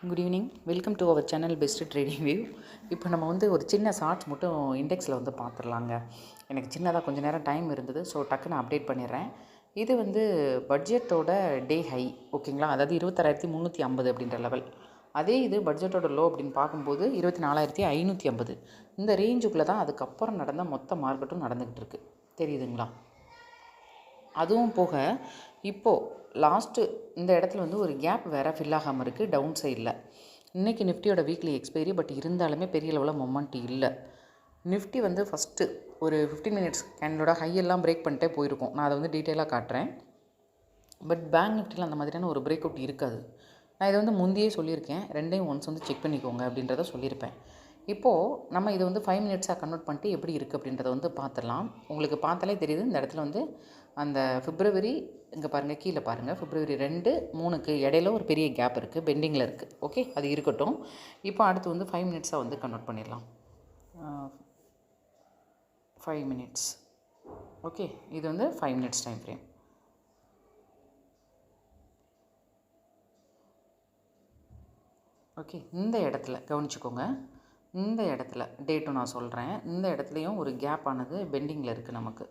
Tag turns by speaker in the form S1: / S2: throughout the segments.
S1: Good evening welcome to our channel best trading view இப்போ நம்ம வந்து ஒரு சின்ன ஷார்ட்ஸ் மட்டும் இண்டெக்ஸில் வந்து பார்த்துடலாங்க. எனக்கு சின்னதாக கொஞ்சம் நேரம் டைம் இருந்தது ஸோ டக்குன்னு அப்டேட் பண்ணிடுறேன். இது வந்து பட்ஜெட்டோட டே ஹை ஓகேங்களா அதாவது இருபத்தாறாயிரத்தி முந்நூற்றி ஐம்பது அப்படின்ற லெவல் அதே இது பட்ஜெட்டோட லோ அப்படின்னு பார்க்கும்போது இருபத்தி நாலாயிரத்தி ஐநூற்றி ஐம்பது. இந்த ரேஞ்சுக்குள்ளே தான் அதுக்கப்புறம் நடந்த மொத்த மார்க்கெட்டும் நடந்துக்கிட்டு இருக்குது தெரியுதுங்களா? அதுவும் போக இப்போது லாஸ்ட்டு இந்த இடத்துல வந்து ஒரு கேப் வேறு ஃபில் ஆகாமல் இருக்குது டவுன் சைடில் இன்றைக்கி நிஃப்டியோட வீக்லி எக்ஸ்பைரி பட் இருந்தாலுமே பெரிய லெவலில் மொமெண்ட் இல்லை. நிஃப்டி வந்து ஃபஸ்ட்டு ஒரு ஃபிஃப்டீன் மினிட்ஸ் என்னோட ஹையெல்லாம் பிரேக் பண்ணிட்டே போயிருக்கும். நான் அதை வந்து டீட்டெயிலாக காட்டுறேன். பட் பேங்க் நிஃப்டியில் அந்த மாதிரியான ஒரு பிரேக் அவுட் இருக்காது. நான் இதை வந்து முந்தையே சொல்லியிருக்கேன். ரெண்டையும் ஒன்ஸ் வந்து செக் பண்ணிக்கோங்க அப்படின்றத சொல்லியிருப்பேன். இப்போது நம்ம இதை வந்து ஃபைவ் மினிட்ஸாக கன்வெர்ட் பண்ணிட்டு எப்படி இருக்குது அப்படின்றத வந்து பார்த்துடலாம். உங்களுக்கு பார்த்தாலே தெரியுது இந்த இடத்துல வந்து அந்த ஃபிப்ரவரி இங்கே பாருங்கள் கீழே பாருங்கள் ஃபிப்ரவரி ரெண்டு மூணுக்கு இடையில ஒரு பெரிய கேப் இருக்குது பெண்டிங்கில் இருக்குது ஓகே அது இருக்கட்டும். இப்போ அடுத்து வந்து ஃபைவ் மினிட்ஸாக வந்து கன்வெர்ட் பண்ணிடலாம். ஃபைவ் மினிட்ஸ் ஓகே இது வந்து five minutes time frame okay இந்த இடத்துல கவனிச்சுக்கோங்க. இந்த இடத்துல டேட்டும் நான் சொல்கிறேன் இந்த இடத்துலையும் ஒரு கேப் ஆனது பெண்டிங்கில் இருக்குது நமக்கு.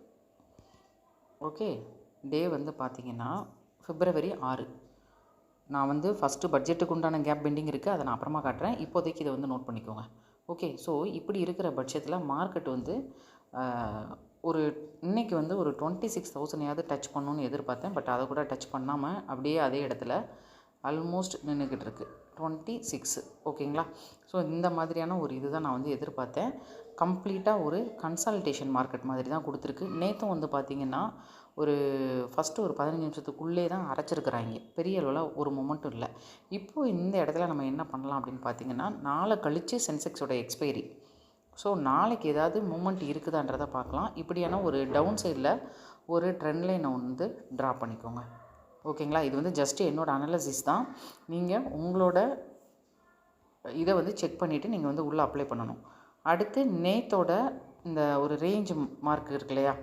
S1: ஓகே டே வந்து பார்த்திங்கன்னா ஃபிப்ரவரி ஆறு. நான் வந்து ஃபஸ்ட்டு பட்ஜெட்டுக்கு உண்டான கேப் பெண்டிங் இருக்குது அதை நான் அப்புறமா காட்டுறேன். இப்போதைக்கு இதை வந்து நோட் பண்ணிக்கோங்க. ஓகே ஸோ இப்படி இருக்கிற பட்சத்தில் மார்க்கெட் வந்து ஒரு இன்றைக்கி வந்து ஒரு டுவெண்ட்டி சிக்ஸ் தௌசண்டையாவது டச் பண்ணணும்னு எதிர்பார்த்தேன். பட் அதை கூட டச் பண்ணாமல் அப்படியே அதே இடத்துல ஆல்மோஸ்ட் நின்றுக்கிட்டு இருக்கு டுவெண்ட்டி சிக்ஸு ஓகேங்களா ஸோ இந்த மாதிரியான ஒரு இது தான் நான் வந்து எதிர்பார்த்தேன். கம்ப்ளீட்டாக ஒரு கன்சல்டேஷன் மார்க்கெட் மாதிரி தான் கொடுத்துருக்கு. நேற்றும் வந்து பார்த்திங்கன்னா ஒரு ஃபஸ்ட்டு ஒரு பதினஞ்சு நிமிஷத்துக்குள்ளே தான் அரைச்சிருக்கிறாங்க. பெரிய அளவில் ஒரு மொமெண்ட்டும் இல்லை. இப்போது இந்த இடத்துல நம்ம என்ன பண்ணலாம் அப்படின்னு பார்த்தீங்கன்னா நாளை கழித்து சென்செக்ஸோட எக்ஸ்பைரி ஸோ நாளைக்கு ஏதாவது மூமெண்ட் இருக்குதான்றதை பார்க்கலாம். இப்படியான ஒரு டவுன் சைடில் ஒரு ட்ரெண்ட் லைனை வந்து ட்ரா பண்ணிக்கோங்க. ஓகேங்களா? இது வந்து ஜஸ்ட்டு என்னோடய அனாலிசிஸ் தான். நீங்கள் உங்களோட இதை வந்து செக் பண்ணிவிட்டு நீங்கள் வந்து உள்ளே அப்ளை பண்ணணும். அடுத்து நேத்தோட இந்த ஒரு ரேஞ்ச் மார்க் இருக்கு இல்லையா?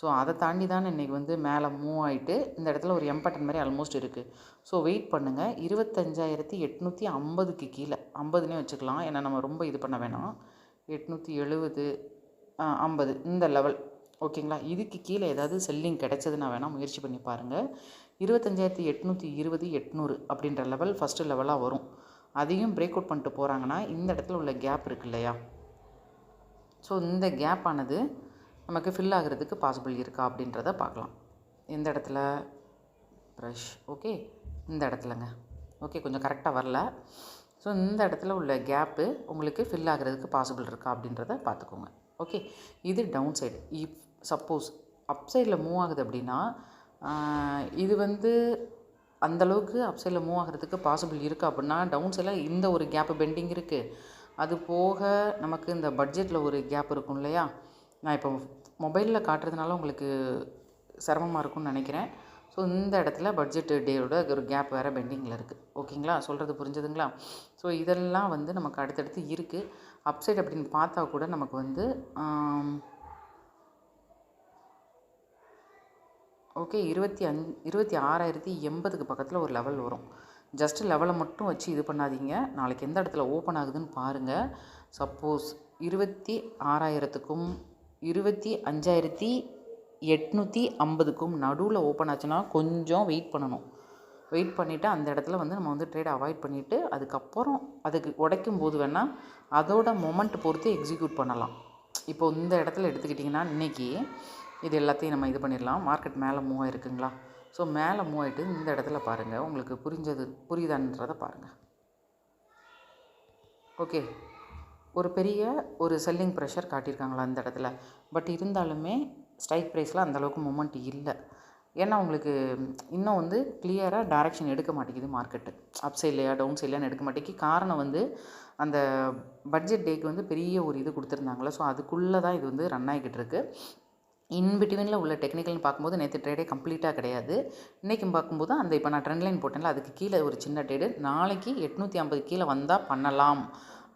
S1: ஸோ அதை தாண்டி தான் இன்றைக்கி வந்து மேலே மூவ் ஆகிட்டு இந்த இடத்துல ஒரு எம்பட்டன் மாதிரி ஆல்மோஸ்ட் இருக்குது ஸோ வெயிட் பண்ணுங்கள் இருபத்தஞ்சாயிரத்தி எட்நூற்றி ஐம்பதுக்கு கீழே. ஐம்பதுனே வச்சுக்கலாம். ஏன்னா நம்ம ரொம்ப இது பண்ண வேணாம். எட்நூற்றி எழுபது ஐம்பது இந்த லெவல் ஓகேங்களா? இதுக்கு கீழே ஏதாவது செல்லிங் கிடைச்சதுன்னா வேணால் முயற்சி பண்ணி பாருங்கள் இருபத்தஞ்சாயிரத்தி எட்நூற்றி இருபது எட்நூறு அப்படின்ற லெவல் ஃபஸ்ட்டு லெவலாக வரும். அதையும் பிரேக் அவுட் பண்ணிட்டு போகிறாங்கன்னா இந்த இடத்துல உள்ள கேப் இருக்கு இல்லையா? ஸோ இந்த கேப் ஆனது நமக்கு ஃபில் ஆகிறதுக்கு பாசிபிள் இருக்கா அப்படின்றத பார்க்கலாம். எந்த இடத்துல ப்ரஷ் ஓகே இந்த இடத்துலங்க. ஓகே கொஞ்சம் கரெக்டாக வரல. ஸோ இந்த இடத்துல உள்ள கேப்பு உங்களுக்கு ஃபில் ஆகிறதுக்கு பாசிபிள் இருக்கா அப்படின்றத பார்த்துக்கோங்க. ஓகே இது down side if suppose up சைடில் மூவ் ஆகுது அப்படின்னா இது வந்து அந்தளவுக்கு அப் சைடில் மூவ் ஆகிறதுக்கு பாசிபிள் இருக்குது அப்படின்னா டவுன் சைடில் இந்த ஒரு கேப்பு பெண்டிங் இருக்குது அது போக நமக்கு இந்த பட்ஜெட்டில் ஒரு கேப் இருக்கும் இல்லையா? நான் இப்போ மொபைலில் காட்டுறதுனால உங்களுக்கு சிரமமாக இருக்கும்னு நினைக்கிறேன். ஸோ இந்த இடத்துல பட்ஜெட் டேயோட ஒரு கேப் வேறு பெண்டிங்கில் இருக்குது ஓகேங்களா? சொல்கிறது புரிஞ்சுதுங்களா? ஸோ இதெல்லாம் வந்து நமக்கு அடுத்தடுத்து இருக்குது அப்சைட் அப்படின்னு பார்த்தா கூட நமக்கு வந்து ஓகே இருபத்தி அஞ் இருபத்தி ஆறாயிரத்தி எண்பதுக்கு பக்கத்தில் ஒரு லெவல் வரும். ஜஸ்ட் லெவலை மட்டும் வச்சு இது பண்ணாதீங்க. நாளைக்கு எந்த இடத்துல ஓப்பன் ஆகுதுன்னு பாருங்கள் சப்போஸ் இருபத்தி ஆறாயிரத்துக்கும் இருபத்தி அஞ்சாயிரத்தி எட்நூற்றி ஐம்பதுக்கும் நடுவில் ஓப்பன் ஆச்சுன்னா கொஞ்சம் வெயிட் பண்ணணும். வெயிட் பண்ணிவிட்டு அந்த இடத்துல வந்து நம்ம வந்து ட்ரேட் அவாய்ட் பண்ணிவிட்டு அதுக்கப்புறம் அதுக்கு உடைக்கும் போது வேணால் அதோட மொமெண்ட் பொறுத்து எக்ஸிக்யூட் பண்ணலாம். இப்போ இந்த இடத்துல எடுத்துக்கிட்டிங்கன்னா இன்றைக்கி இது எல்லாத்தையும் நம்ம இது பண்ணிடலாம். மார்க்கெட் மேலே மூவ் ஆயிருக்குங்களா? ஸோ மேலே மூவ் ஆகிட்டு இந்த இடத்துல பாருங்கள் உங்களுக்கு புரிஞ்சது புரியுதான்றதை பாருங்கள் ஓகே ஒரு பெரிய ஒரு செல்லிங் ப்ரெஷர் காட்டியிருக்காங்களா அந்த இடத்துல? பட் இருந்தாலுமே ஸ்ட்ரைக் ப்ரைஸில் அந்தளவுக்கு மூமெண்ட் இல்லை. ஏன்னா உங்களுக்கு இன்னும் வந்து கிளியராக டைரக்ஷன் எடுக்க மாட்டேங்குது மார்க்கெட்டு அப் சைட்லையா டவுன் சைட்லையான்னு எடுக்க மாட்டேங்குது. காரணம் வந்து அந்த பட்ஜெட் டேக்கு வந்து பெரிய ஒரு இது கொடுத்துருந்தாங்களே ஸோ அதுக்குள்ளே தான் இது வந்து ரன் ஆகிக்கிட்டு இருக்குது இன்பிட்வீனில் உள்ள டெக்னிக்கல்னு பார்க்கும்போது நேற்று ட்ரேடே கம்ப்ளீட்டாக கிடையாது. இன்றைக்கும் பார்க்கும்போது அந்த இப்போ நான் ட்ரெண்ட் லைன் போட்டேன்ல அதுக்கு கீழே ஒரு சின்ன ட்ரேடு நாளைக்கு எட்நூற்றி ஐம்பது கீழே வந்தால் பண்ணலாம்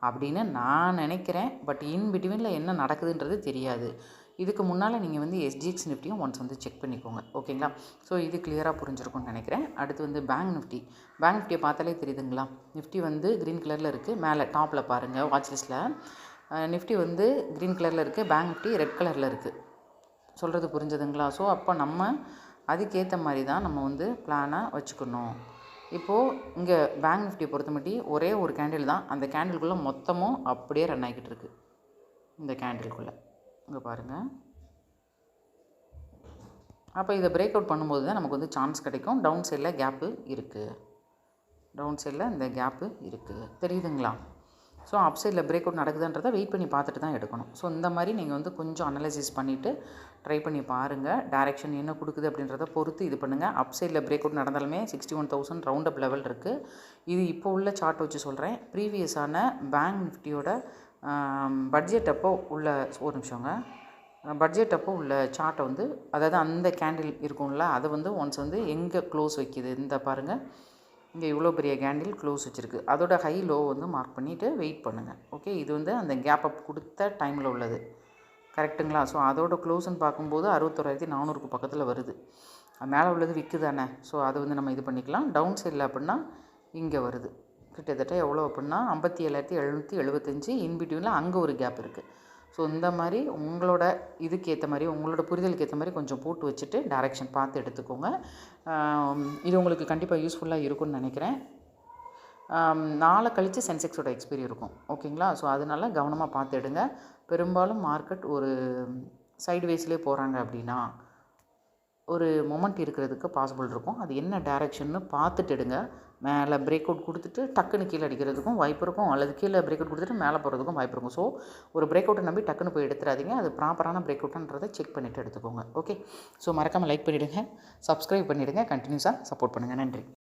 S1: அப்படின்னு நான் நினைக்கிறேன். பட் இன்பிட்வீனில் என்ன நடக்குதுன்றது தெரியாது. இதுக்கு முன்னால் நீங்கள் வந்து எஸ்ஜிஎக்ஸ் நிஃப்டியும் ஒன்ஸ் வந்து செக் பண்ணிக்கோங்க. ஓகேங்களா? ஸோ இது கிளியராக புரிஞ்சிருக்கும்னு நினைக்கிறேன். அடுத்து வந்து பேங்க் நிஃப்டி. பேங்க் நிஃப்டியை பார்த்தாலே தெரியுதுங்களா? நிஃப்டி வந்து க்ரீன் கலரில் இருக்குது மேலே டாப்பில் பாருங்கள் வாட்ச் லிஸ்ட்டில் நிஃப்டி வந்து க்ரீன் கலரில் இருக்குது பேங்க் நிஃப்டி ரெட் கலரில் இருக்குது சொல்கிறது புரிஞ்சதுங்களா? ஸோ அப்போ நம்ம அதுக்கேற்ற மாதிரி தான் நம்ம வந்து பிளானை வச்சுக்கணும். இப்போது இங்கே பேங்க் நிஃப்டியை பொறுத்தமட்டி ஒரே ஒரு கேண்டில் தான். அந்த கேண்டிலுக்குள்ளே மொத்தமும் அப்படியே ரன் ஆகிக்கிட்டு இருக்கு. இந்த கேண்டில்குள்ளே இங்கே பாருங்கள் அப்போ இதை பிரேக் அவுட் பண்ணும்போது தான் நமக்கு வந்து சான்ஸ் கிடைக்கும். டவுன் சைடில் கேப்பு இருக்குது டவுன் சைடில் இந்த கேப்பு இருக்குது தெரியுதுங்களா? ஸோ அப் சைடில் பிரேக் அவுட் நடக்குதுன்றதை வெயிட் பண்ணி பார்த்துட்டு தான் எடுக்கணும். ஸோ இந்த மாதிரி நீங்கள் வந்து கொஞ்சம் அனலைசிஸ் பண்ணிவிட்டு ட்ரை பண்ணி பாருங்கள் டேரெக்ஷன் என்ன கொடுக்குது அப்படின்றத பொறுத்து இது பண்ணுங்கள் அப் சைடில் break out நடந்தாலுமே sixty one thousand round up level இருக்குது இது இப்போ உள்ள சார்ட் வச்சு சொல்கிறேன் ப்ரீவியஸான பேங்க் நிஃப்டியோட பட்ஜெட் அப்போ உள்ள ஒரு நிமிஷங்க. பட்ஜெட் அப்போ உள்ள சார்ட்டை வந்து அதாவது அந்த கேண்டில் இருக்கும்ல அதை வந்து ஒன்ஸ் வந்து எங்கே க்ளோஸ் வைக்கிது? இந்த பாருங்கள் இங்கே இவ்வளோ பெரிய கேண்டில் க்ளோஸ் வச்சுருக்கு. அதோட ஹை லோ வந்து மார்க் பண்ணிவிட்டு வெயிட் பண்ணுங்கள் ஓகே இது வந்து அந்த கேப் அப் கொடுத்த டைமில் உள்ளது. கரெக்டுங்களா ஸோ அதோட க்ளோஸ்ன்னு பார்க்கும்போது அறுபத்தோராயிரத்தி நானூறுக்கு பக்கத்தில் வருது. மேலே உள்ளது விற்கு தானே ஸோ அதை வந்து நம்ம இது பண்ணிக்கலாம். டவுன் சைடில் அப்படின்னா இங்கே வருது. கிட்டத்தட்ட எவ்வளோ அப்படின்னா ஐம்பத்தி ஏழாயிரத்தி எழுநூற்றி எழுபத்தஞ்சி இன்பிட்யூனில் அங்கே ஒரு கேப் இருக்குது ஸோ இந்த மாதிரி உங்களோட இதுக்கு ஏற்ற மாதிரி உங்களோட புரிதலுக்கு ஏற்ற மாதிரி கொஞ்சம் போட்டு வச்சுட்டு டேரெக்ஷன் பார்த்து எடுத்துக்கோங்க. இது உங்களுக்கு கண்டிப்பாக யூஸ்ஃபுல்லாக இருக்கும்னு நினைக்கிறேன். நாளை கழித்து சென்செக்ஸோட எக்ஸ்பீரி இருக்கும். ஓகேங்களா? ஸோ அதனால் கவனமாக பார்த்து எடுங்க. பெரும்பாலும் மார்க்கெட் ஒரு சைடுவேஸ்லேயே போகிறாங்க அப்படின்னா ஒரு மொமெண்ட் இருக்கிறதுக்கு பாசிபிள் இருக்கும். அது என்ன டேரெக்ஷன்னு பார்த்துட்டு எடுங்க. மேலே பிரேக் அவுட் கொடுத்துட்டு டக்குன்னு கீழே அடிக்கிறதுக்கும் வாய்ப்பு இருக்கும் அல்லது கீழே பிரேக் அவுட் கொடுத்துட்டு மேலே போகிறதுக்கும் வாய்ப்பு இருக்கும் ஸோ ஒரு பிரேக் அவுட்டை நம்பி டக்குன்னு போய் எடுத்துடாதீங்க அது ப்ராப்பரான பிரேக் அவுட்டுன்றதை செக் பண்ணிவிட்டு எடுத்துக்கோங்க. ஓகே ஸோ மறக்காமல் லைக் பண்ணிவிடுங்க சப்ஸ்கிரைப் பண்ணிவிடுங்க கண்டினியூஸாக சப்போர்ட் பண்ணுங்கள் நன்றி.